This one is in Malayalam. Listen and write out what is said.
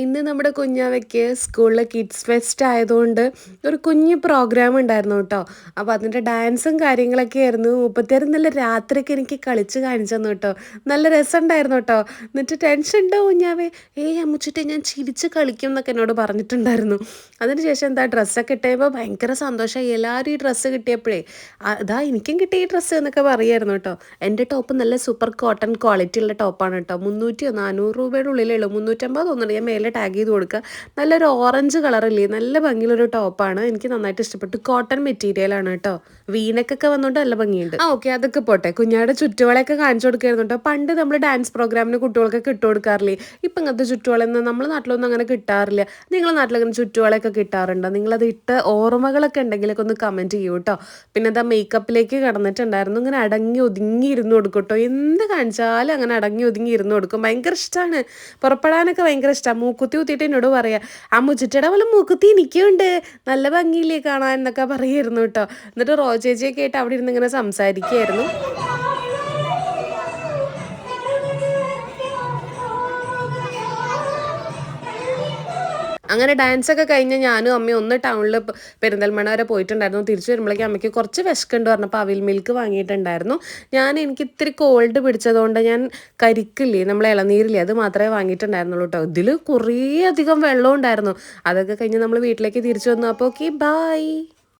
ഇന്ന് നമ്മുടെ കുഞ്ഞാവയ്ക്ക് സ്കൂളിലെ കിഡ്സ് ഫെസ്റ്റ് ആയതുകൊണ്ട് ഒരു കുഞ്ഞു പ്രോഗ്രാം ഉണ്ടായിരുന്നു കേട്ടോ. അപ്പോൾ അതിന്റെ ഡാൻസും കാര്യങ്ങളൊക്കെ ആയിരുന്നു. മുപ്പത്തിയാറ് നല്ല രാത്രിയൊക്കെ എനിക്ക് കളിച്ച് കാണിച്ചു തന്നു കേട്ടോ. നല്ല രസമുണ്ടായിരുന്നു കേട്ടോ. എന്നിട്ട് ടെൻഷൻ ഉണ്ടോ കുഞ്ഞാവേ? ഏയ് അമ്മച്ചിട്ട് ഞാൻ ചിരിച്ച് കളിക്കും എന്നൊക്കെ എന്നോട് പറഞ്ഞിട്ടുണ്ടായിരുന്നു. അതിനുശേഷം എന്താ ഡ്രസ്സൊക്കെ ഇട്ടപ്പോൾ ഭയങ്കര സന്തോഷമായി. എല്ലാവരും ഈ ഡ്രസ്സ് കിട്ടിയപ്പോഴേ അതാ എനിക്കും കിട്ടിയ ഈ ഡ്രസ്സ് എന്നൊക്കെ പറയായിരുന്നു കേട്ടോ. എന്റെ ടോപ്പ് നല്ല സൂപ്പർ കോട്ടൺ ക്വാളിറ്റി ഉള്ള ടോപ്പാണ് കേട്ടോ. മുന്നൂറ്റിയോ നാനൂറ് രൂപയുടെ ഉള്ളിലേ ഉള്ളൂ. മുന്നൂറ്റമ്പത് തോന്നുന്നുണ്ട്. ഞാൻ മേലെ ടാഗ് ചെയ്ത് കൊടുക്കുക. നല്ലൊരു ഓറഞ്ച് കളറില്ലേ? നല്ല ഭംഗിയുള്ളൊരു ടോപ്പാണ് എനിക്ക് നന്നായിട്ട് ഇഷ്ടപ്പെട്ടു. കോട്ടൺ മെറ്റീരിയൽ ആണ് കേട്ടോ വീനക്കൊക്കെ വന്നുകൊണ്ട് നല്ല ഭംഗിയുണ്ട്. ആ ഓക്കെ അതൊക്കെ പോട്ടെ. കുഞ്ഞാടെ ചുറ്റുവളയൊക്കെ കാണിച്ചു കൊടുക്കായിരുന്നു കേട്ടോ പണ്ട് നമ്മൾ ഡാൻസ് പ്രോഗ്രാമിന് കുട്ടികൾക്കൊക്കെ ഇട്ട് കൊടുക്കാറില്ലേ? ഇപ്പം ഇങ്ങനത്തെ ചുറ്റുവളയൊന്നും നമ്മുടെ നാട്ടിലൊന്നും അങ്ങനെ കിട്ടാറില്ല. നിങ്ങളുടെ നാട്ടിലങ്ങനെ ചുറ്റുവളയൊക്കെ കിട്ടാറുണ്ടോ? നിങ്ങളത് ഇട്ട് ഓർമ്മകളൊക്കെ ഉണ്ടെങ്കിലൊക്കെ ഒന്ന് കമന്റ് ചെയ്യൂ കേട്ടോ പിന്നെ അതാ മേക്കപ്പിലേക്ക് കടന്നിട്ടുണ്ടായിരുന്നു. ഇങ്ങനെ അടങ്ങി ഒതുങ്ങി ഇരുന്ന് കൊടുക്കും കേട്ടോ എന്ത് കാണിച്ചാലും അങ്ങനെ അടങ്ങി ഒതുങ്ങി ഇരുന്ന് കൊടുക്കും. ഭയങ്കര ഇഷ്ടമാണ് പുറപ്പെടാനൊക്കെ ഭയങ്കര ഇഷ്ടമാണ് മൂക്കുത്തി കുത്തിയിട്ട് എന്നോട് പറയാം ആ മുച്ചിട്ടയുടെ പോലെ മൂക്കുത്തി എനിക്കുണ്ട്. നല്ല ഭംഗിയില്ലേ കാണാൻ എന്നൊക്കെ പറയായിരുന്നു കേട്ടോ. എന്നിട്ട് റോ ചേച്ചിയൊക്കെ ആയിട്ട് അവിടെ ഇരുന്ന് ഇങ്ങനെ സംസാരിക്കുകയായിരുന്നു അങ്ങനെ ഡാൻസ് ഒക്കെ കഴിഞ്ഞ് ഞാനും അമ്മയും ഒന്ന് ടൗണിൽ പെരിന്തൽമണ്ണ വരെ പോയിട്ടുണ്ടായിരുന്നു. തിരിച്ചു വരുമ്പോഴേക്കും അമ്മയ്ക്ക് കുറച്ച് വിശക്കുണ്ട് പറഞ്ഞപ്പോൾ അവിൽ മിൽക്ക് വാങ്ങിയിട്ടുണ്ടായിരുന്നു. ഞാൻ എനിക്ക് ഇത്തിരി കോൾഡ് പിടിച്ചതുകൊണ്ട് ഞാൻ കരിക്കില്ലേ നമ്മൾ ഇളനീരില്ലേ അത് മാത്രമേ വാങ്ങിയിട്ടുണ്ടായിരുന്നുള്ളൂ കേട്ടോ ഇതിൽ കുറേ അധികം വെള്ളം ഉണ്ടായിരുന്നു. അതൊക്കെ കഴിഞ്ഞ് നമ്മൾ വീട്ടിലേക്ക് തിരിച്ചു വന്നു. അപ്പോൾ ഓക്കെ ബായ്